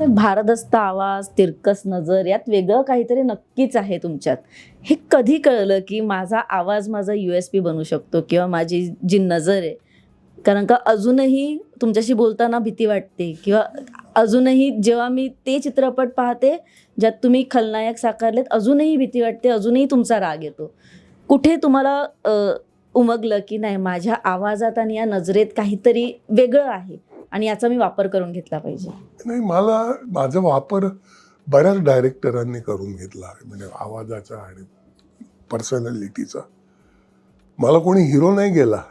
तर भारदस्त आवाज तिरकस नजर यात वेगळं काहीतरी नक्कीच आहे तुमच्यात. हे कधी कळलं की माझा आवाज माझा यू एस पी बनू शकतो किंवा माझी जी नजर आहे? कारण का अजूनही तुमच्याशी बोलताना भीती वाटते किंवा अजूनही जेव्हा मी ते चित्रपट पाहते ज्यात तुम्ही खलनायक साकारलेत अजूनही भीती वाटते अजूनही तुमचा राग येतो. कुठे तुम्हाला उमगलं की नाही माझ्या आवाजात आणि या नजरेत काहीतरी वेगळं आहे? आणि याचा मी वापर करून घेतला पाहिजे. नाही मला माझा वापर बऱ्याच डायरेक्टरांनी करून घेतला. म्हणजे आवाजाचा आणि पर्सनॅलिटीचा मला कोणी हिरो नाही गेला.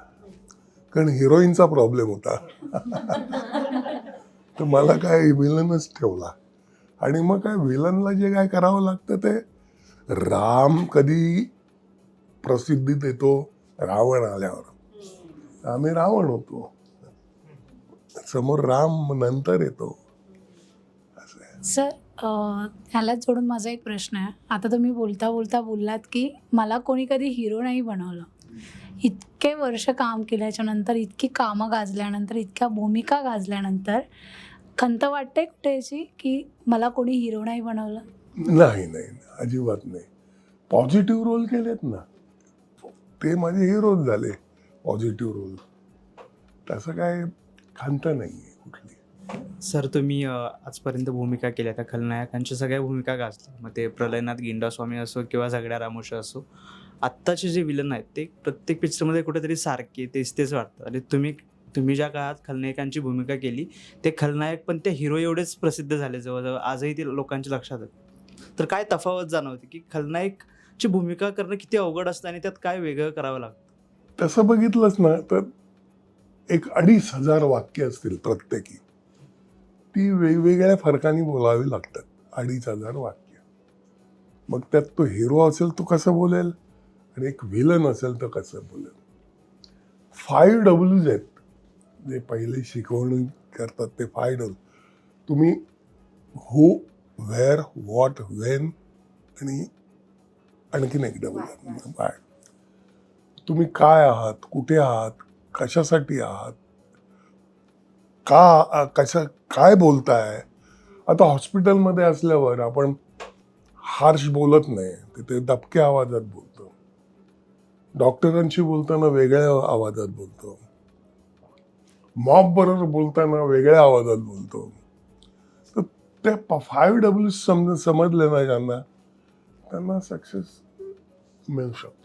कारण हिरोईनचा प्रॉब्लेम होता. तर मला काय विलनच ठेवला. आणि मग काय विलनला जे काय करावं लागतं ते राम कधी प्रसिद्धीत येतो? रावण आल्यावर. आम्ही रावण होतो. समोर राम नंतर येतो. सर ह्यालाच जोडून माझा एक प्रश्न आहे. आता तुम्ही बोलता बोलता बोललात की मला कोणी कधी हिरो नाही बनवलं. इतके वर्ष काम केल्याच्यानंतर इतकी कामं गाजल्यानंतर इतक्या भूमिका गाजल्यानंतर खंत वाटते कुठे याची की मला कोणी हिरो नाही बनवलं? नाही नाही अजिबात नाही. पॉझिटिव्ह रोल केलेत ना. ते माझे हिरोज झाले पॉझिटिव्ह रोल तसं काय खंत नाही आहे कुठली. सर तुम्ही अ, आजपर्यंत भूमिका केल्या त्या खलनायकांच्या सगळ्या भूमिका गाजल्या. मग ते प्रलयनाथ गिंडास्वामी असो किंवा झगड्या रामोश असो आत्ताचे जे विलन आहेत ते प्रत्येक पिक्चरमध्ये कुठेतरी सारखे तेच तेच वाटतात. आणि तुम्ही तुम्ही ज्या काळात खलनायकांची भूमिका केली ते खलनायक पण ते हिरो एवढेच प्रसिद्ध झाले जवळजवळ. आजही ते लोकांच्या लक्षात आहेत. तर काय तफावत जाणवते की खलनायकची भूमिका करणं किती अवघड असतं आणि त्यात काय वेगळं करावं लागतं? तसं बघितलंच ना तर एक अडीच हजार वाक्य असतील प्रत्येकी ती वेगवेगळ्या फरकाने बोलावी लागतात अडीच हजार वाक्य. मग त्यात तो हिरो असेल तो कसं बोलेल? आणि एक व्हिलन असेल तर कसं बोलेल? फाईव्ह डब्ल्यूज आहेत जे पहिले शिकवणी करतात ते फाय डब्ल्यू तुम्ही हू व्हेअर व्हॉट वेन आणि आणखीन एक डबल बाय तुम्ही काय आहात? कुठे आहात? कशासाठी आहात? का कशा काय बोलताय? आता हॉस्पिटलमध्ये असल्यावर आपण हार्श बोलत नाही तिथे दबक्या आवाजात बोलतो. डॉक्टरांशी बोलताना वेगळ्या आवाजात बोलतो. मॉब बरोबर बोलताना वेगळ्या आवाजात बोलतो. तर त्या फाईव्ह डब्ल्यू समज समजले ना ज्यांना त्यांना सक्सेस मिळू शकतो.